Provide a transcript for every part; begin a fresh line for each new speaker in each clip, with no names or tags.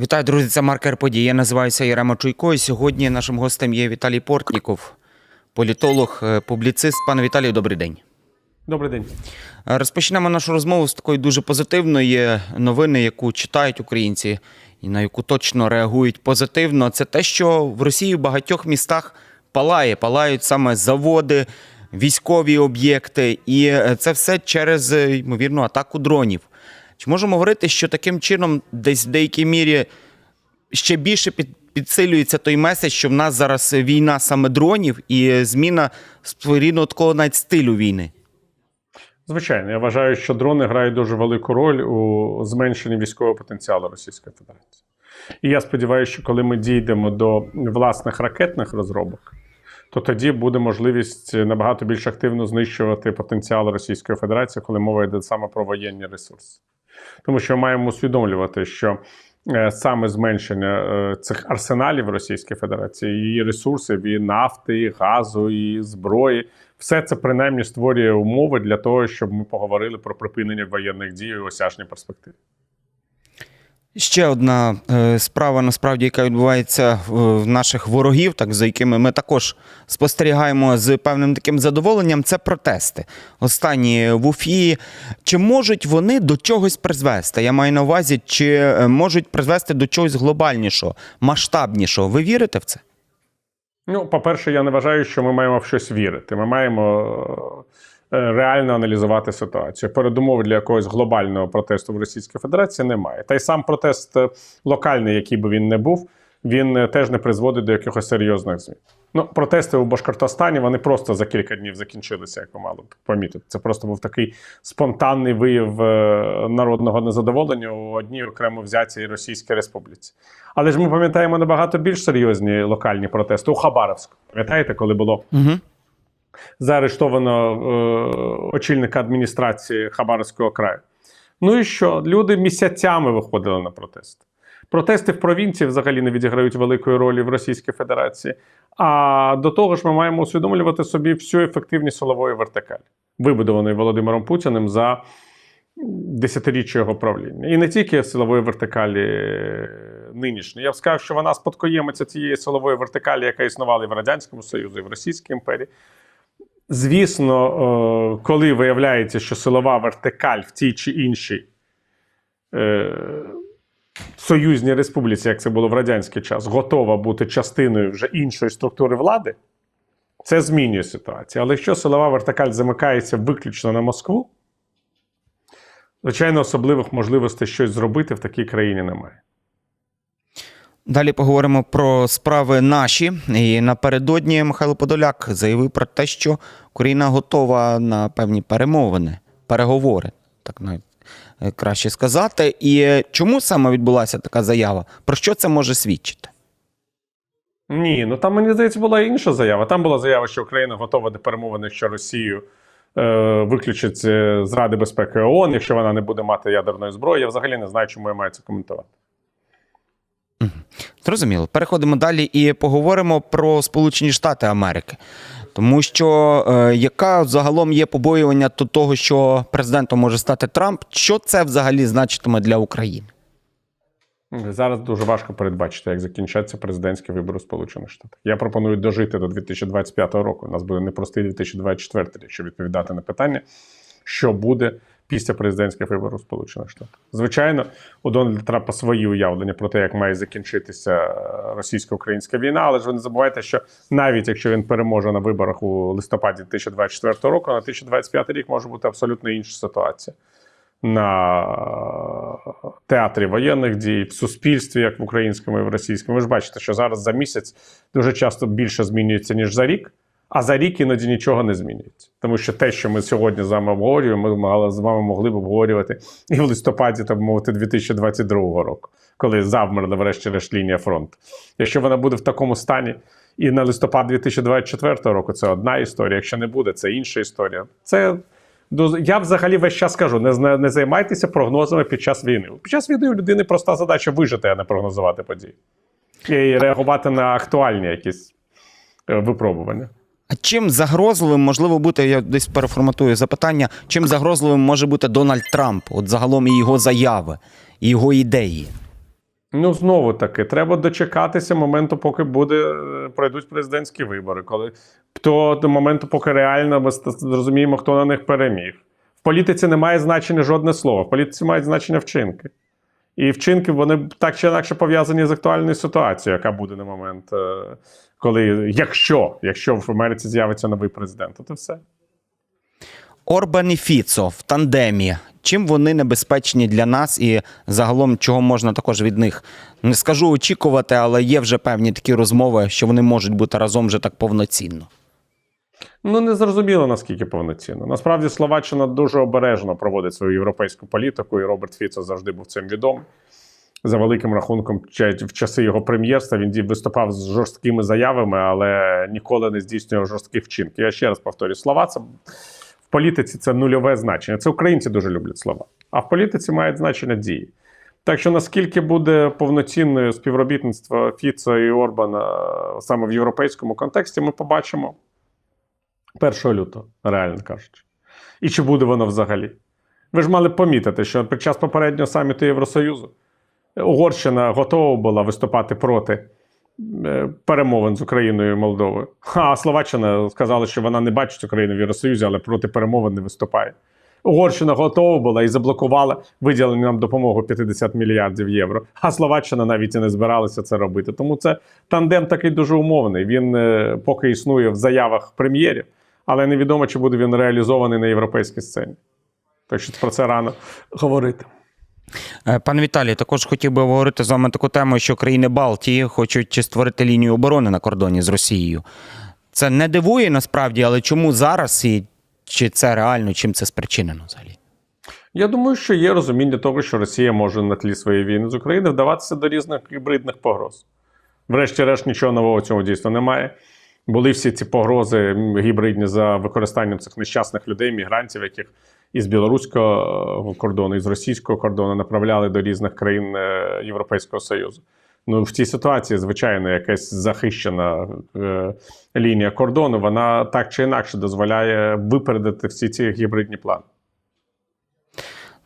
Вітаю, друзі, це маркер подій. Я називаюся Ярема Чуйко. І сьогодні нашим гостем є Віталій Портніков, політолог, е, публіцист. Пане Віталію, добрий день.
Добрий день.
Е, Розпочнемо нашу розмову з такої дуже позитивної новини, яку читають українці і на яку точно реагують позитивно. Це те, що в Росії в багатьох містах палає, палають саме заводи, військові об'єкти, і е, це все через ймовірну атаку дронів. Чи можемо говорити, що таким чином, десь в деякій мірі ще більше під, підсилюється той меседж, що в нас зараз війна саме дронів і зміна своєрідного такого навіть стилю війни?
Звичайно, я вважаю, що дрони грають дуже велику роль у зменшенні військового потенціалу Російської Федерації. І я сподіваюся, що коли ми дійдемо до власних ракетних розробок, то тоді буде можливість набагато більш активно знищувати потенціал Російської Федерації, коли мова йде саме про воєнні ресурси. Тому що маємо усвідомлювати, що е, саме зменшення е, цих арсеналів Російської Федерації, її ресурсів, і нафти, і газу, і зброї, все це принаймні створює умови для того, щоб ми поговорили про припинення воєнних дій у осяжній перспективі.
Ще одна е, справа, насправді, яка відбувається в, в наших ворогів, так за якими ми також спостерігаємо з певним таким задоволенням, це протести. Останні в Уфі. Чи можуть вони до чогось призвести? Я маю на увазі, чи е, можуть призвести до чогось глобальнішого, масштабнішого? Ви вірите в це?
Ну, по-перше, я не вважаю, що ми маємо в щось вірити. Ми маємо е, реально аналізувати ситуацію. Передумов для якогось глобального протесту в Російській Федерації немає. Та й сам протест е, локальний, який би він не був, він е, теж не призводить до якихось серйозних змін. Ну, протести у Башкортостані вони просто за кілька днів закінчилися, як ви мали б помітити. Це просто був такий спонтанний вияв е, народного незадоволення у одній окремо взятій Російській Республіці. Але ж ми пам'ятаємо набагато більш серйозні локальні протести у Хабаровську. Пам'ятаєте, коли було
Угу.
Заарештовано е, очільника адміністрації Хабаровського краю. Ну і що? Люди місяцями виходили на протести. Протести в провінції взагалі не відіграють великої ролі в Російській Федерації. А до того ж, ми маємо усвідомлювати собі всю ефективність силової вертикалі, вибудованої Володимиром Путіним за десятиріччя його правління. І не тільки силової вертикалі нинішньої. Я б сказав, що вона спадкоємиця цієї силової вертикалі, яка існувала і в Радянському Союзі, і в Російській імперії. Звісно, е, коли виявляється, що силова вертикаль в тій чи іншій е, союзній республіці, як це було в радянський час, готова бути частиною вже іншої структури влади, це змінює ситуацію. Але якщо силова вертикаль замикається виключно на Москву, звичайно, особливих можливостей щось зробити в такій країні немає.
Далі поговоримо про справи наші. І напередодні Михайло Подоляк заявив про те, що Україна готова на певні перемовини, переговори, так навіть е, краще сказати. І чому саме відбулася така заява? Про що це може свідчити?
Ні, ну там мені здається була інша заява. Там була заява, що Україна готова до перемовин, якщо Росію е, виключить е, з Ради безпеки ООН, якщо вона не буде мати ядерної зброї. Я взагалі не знаю, чому я маю це коментувати.
Зрозуміло. Переходимо далі і поговоримо про Сполучені Штати Америки. Тому що е, яка загалом є побоювання до того, що президентом може стати Трамп, що це взагалі значитиме для України?
Зараз дуже важко передбачити, як закінчаться президентські вибори Сполучених Штатах. Я пропоную дожити до 2025 року. У нас буде непростий 2024, якщо відповідати на питання, що буде після президентських виборів Сполучених Штатах. Звичайно, у Дональда Трампа свої уявлення про те, як має закінчитися е, російсько-українська війна. Але ж ви не забувайте, що навіть якщо він переможе на виборах у листопаді 2024 року, на 2025 рік може бути абсолютно інша ситуація. На театрі воєнних дій, в суспільстві, як в українському і в російському. Ви ж бачите, що зараз за місяць дуже часто більше змінюється, ніж за рік, а за рік іноді нічого не змінюється. Тому що те, що ми сьогодні з вами обговорюємо, ми мали- з вами могли б обговорювати і в листопаді, так мовити, 2022 року, коли завмерла врешті-решт лінія фронту. Якщо вона буде в такому стані, і на листопад 2024 року це одна історія. Якщо не буде, це інша історія. Це Я взагалі весь час кажу: не, не займайтеся прогнозами під час війни. Під час війни у людини проста задача вижити, а не прогнозувати події. І реагувати на актуальні якісь е, випробування.
А чим загрозливим можливо бути, я десь переформатую запитання, чим загрозливим може бути Дональд Трамп, от загалом і його заяви, і його ідеї?
Ну, знову таки, треба дочекатися моменту, поки буде, е, пройдуть президентські вибори, коли то до моменту, поки реально ми зрозуміємо, хто на них переміг. В політиці не має значення жодне слово, в політиці мають значення вчинки. І вчинки вони так чи інакше пов'язані з актуальною ситуацією, яка буде на момент, е, коли, якщо, якщо в Америці з'явиться новий президент, то все.
Орбан і Фіцо в тандемі. Чим вони небезпечні для нас і загалом чого можна також від них не скажу очікувати, але є вже певні такі розмови, що вони можуть бути разом вже так повноцінно.
Ну, не зрозуміло, наскільки повноцінно. Насправді, Словаччина дуже обережно проводить свою європейську політику, і Роберт Фіцо завжди був цим відомий. За великим рахунком, в часи його прем'єрства він виступав з жорсткими заявами, але ніколи не здійснював жорстких вчинків. Я ще раз повторюю, слова це в політиці це нульове значення. Це українці дуже люблять слова. А в політиці мають значення дії. Так що наскільки буде повноцінною співробітництво Фіцо і Орбана е, саме в європейському контексті, ми побачимо 1 лютого, реально кажучи. І чи буде воно взагалі? Ви ж мали помітити, що під час попереднього саміту Євросоюзу Угорщина готова була виступати проти е, перемовин з Україною і Молдовою. А Словаччина сказала, що вона не бачить Україну в Євросоюзі, але проти перемовин не виступає. Угорщина готова була і заблокувала виділення нам допомогу 50 мільярдів євро. А Словаччина навіть і не збиралася це робити. Тому це тандем такий дуже умовний. Він е, поки існує в заявах прем'єрів, але невідомо, чи буде він реалізований на європейській сцені. Так що про це рано говорити.
Е, Пане Віталій, також хотів би обговорити з вами таку тему, що країни Балтії хочуть створити лінію оборони на кордоні з Росією. Це не дивує насправді, але чому зараз і чи це реально, чим це спричинено взагалі?
Я думаю, що є розуміння того, що Росія може на тлі своєї війни з України вдаватися до різних гібридних погроз. Врешті-решт, нічого нового в цьому дійсно немає. Були всі ці погрози гібридні за використанням цих нещасних людей, мігрантів, яких із білоруського кордону, із російського кордону направляли до різних країн е, Європейського Союзу. Ну, в цій ситуації, звичайно, якась захищена е, лінія кордону, вона так чи інакше дозволяє випередити всі ці гібридні плани.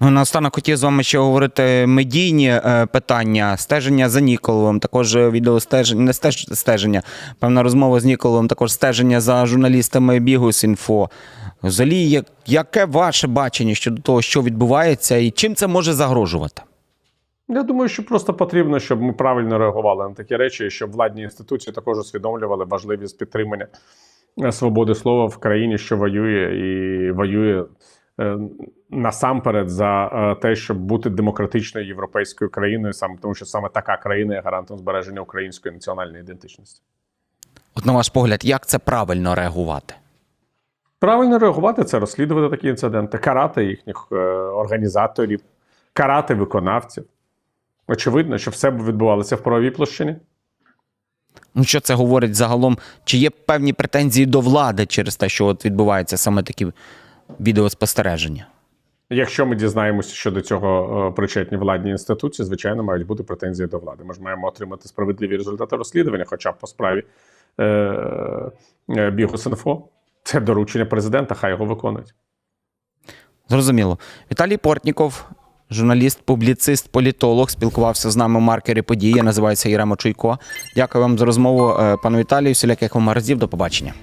Ну, наостанок хотів з вами ще говорити медійні е, питання, стеження за Ніколовим, також відеостеження, не стеж, стеження, певна розмова з Ніколовим, також стеження за журналістами Бігус.Інфо. Взагалі, яке ваше бачення щодо того, що відбувається, і чим це може загрожувати?
Я думаю, що просто потрібно, щоб ми правильно реагували на такі речі, і щоб владні інституції також усвідомлювали важливість підтримання е, свободи слова в країні, що воює, і воює е, насамперед за е, те, щоб бути демократичною європейською країною, саме тому, що саме така країна є гарантом збереження української національної ідентичності.
От на ваш погляд, як це правильно реагувати?
Правильно реагувати це розслідувати такі інциденти, карати їхніх е, організаторів, карати виконавців. Очевидно, що все відбувалося в правовій площині.
Ну, що це говорить загалом? Чи є певні претензії до влади через те, що от відбуваються саме такі відеоспостереження?
Якщо ми дізнаємося, що до цього е, причетні владні інституції, звичайно, мають бути претензії до влади. Ми ж маємо отримати справедливі результати розслідування, хоча б по справі е, е, Бігус.Інфо. Це доручення президента, хай його виконують.
Зрозуміло. Віталій Портніков, журналіст, публіцист, політолог, спілкувався з нами в маркері події. Я називаюся Єрема Чуйко. Дякую вам за розмову, е, пане Віталію. Всіляких вам разів. До побачення.